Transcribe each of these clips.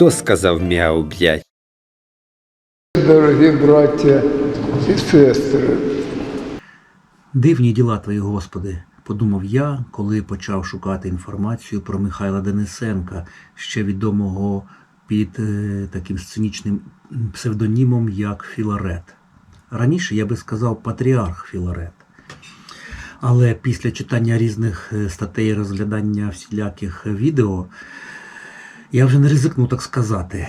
Хто сказав мяу, блядь? Дорогі браття і сестри, Дивні діла твої, Господи, подумав я, коли почав шукати інформацію про Михайла Денисенка, ще відомого під е, таким сценічним псевдонімом, як Філарет. Раніше я би сказав патріарх Філарет. Але після читання різних е, статей розглядання всіляких відео, я вже не ризикну так сказати.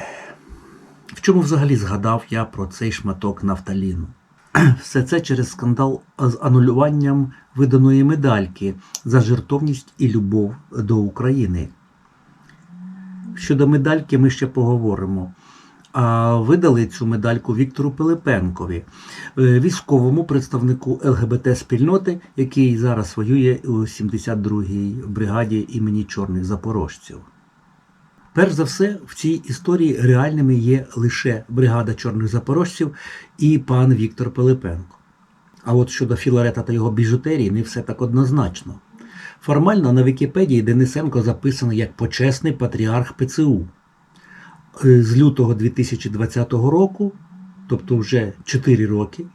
В чому взагалі згадав я про цей шматок нафталіну? Все це через скандал з анулюванням виданої медальки за жертовність і любов до України. Щодо медальки ми ще поговоримо. А видали цю медальку Віктору Пилипенкові, е, військовому представнику ЛГБТ-спільноти, який зараз воює у 72-й бригаді імені Чорних Запорожців. Перш за все, в цій історії реальними є лише бригада чорних запорожців і пан Віктор Пилипенко. А от щодо Філарета та його біжутерії не все так однозначно. Формально на Вікіпедії Денисенко записаний як почесний патріарх ПЦУ. Е, З лютого 2020 року, тобто вже 4 роки,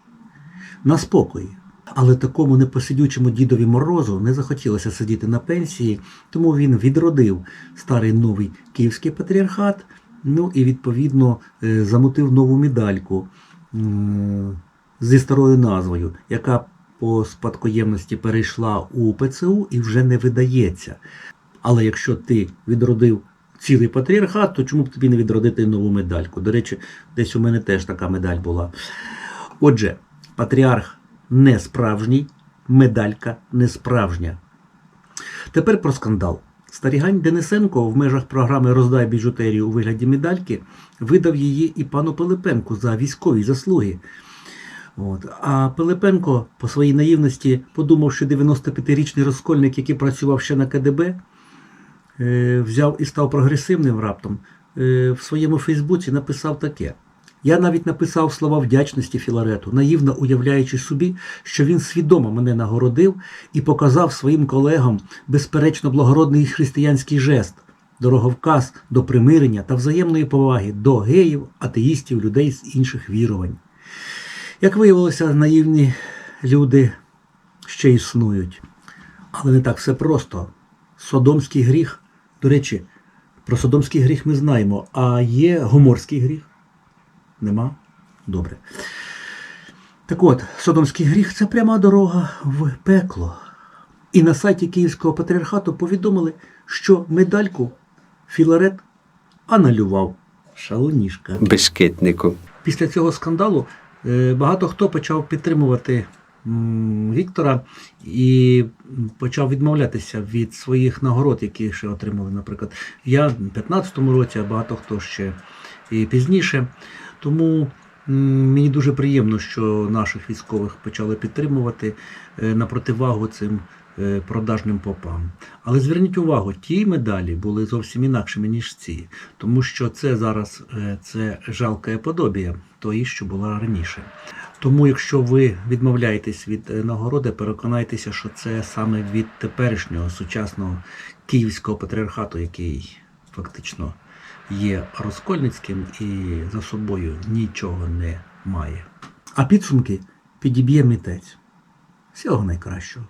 на спокої. Але такому непосидючому дідові морозу не захотілося сидіти на пенсії, тому він відродив старий новий київський патріархат, ну і відповідно е, замутив нову медальку зі старою назвою, яка по спадкоємності перейшла у ПЦУ і вже не видається. Але якщо ти відродив цілий патріархат, то чому б тобі не відродити нову медальку? До речі, десь у мене теж така медаль була. Отже, патріарх не справжній, медалька не справжня. Тепер про скандал. Старігань Денисенко в межах програми Роздай біжутерію у вигляді медальки видав її і пану Пилипенку за військові заслуги. От. А Пилипенко по своїй наївності подумав, що 95-річний розкольник, який працював ще на КДБ, е, взяв і став прогресивним раптом. Е, в своєму Фейсбуці написав таке. Я навіть написав слова вдячності Філарету, наївно уявляючи собі, що він свідомо мене нагородив і показав своїм колегам безперечно благородний християнський жест, дороговказ до примирення та взаємної поваги до геїв, атеїстів, людей з інших вірувань. Як виявилося, наївні люди ще існують. Але не так все просто. Содомський гріх, до речі, про содомський гріх ми знаємо, а є гоморський гріх. Нема? Добре. Так от, Содомський гріх це пряма дорога в пекло. І на сайті Київського патріархату повідомили, що медальку Філарет анулював. Шалоніжка. Бешкетнику. Після цього скандалу е, багато хто почав підтримувати Віктора і почав відмовлятися від своїх нагород, які ще отримали, наприклад. Я в 15-му році, а багато хто ще і пізніше. Тому мені дуже приємно, що наших військових почали підтримувати е, на противагу цим е, продажним попам. Але зверніть увагу, ті медалі були зовсім інакшими, ніж ці, тому що це зараз е, це жалке подобія тої, що була раніше. Тому, якщо ви відмовляєтесь від нагороди, переконайтеся, що це саме від теперішнього сучасного київського патріархату, який фактично є розкольницьким і за собою нічого не має. А підсумки підіб'є митець. Всього найкращого.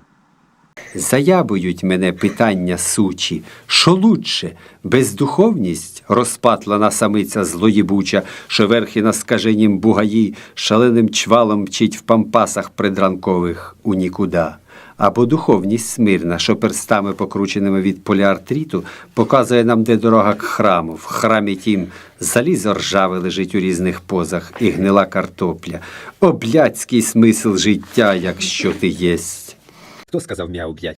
Заябують мене питання сучі, що лучше, бездуховність, розпатлана самиця злоїбуча, що верхи на скаженім бугаї, шаленим чвалом мчить в пампасах предранкових у нікуда. Або духовність смирна, що перстами, покрученими від поліартриту, показує нам, де дорога к храму. В храмі тім залізо ржаве лежить у різних позах і гнила картопля. О, блядський смисл життя, якщо ти єсть. Хто сказав мяу, блядь?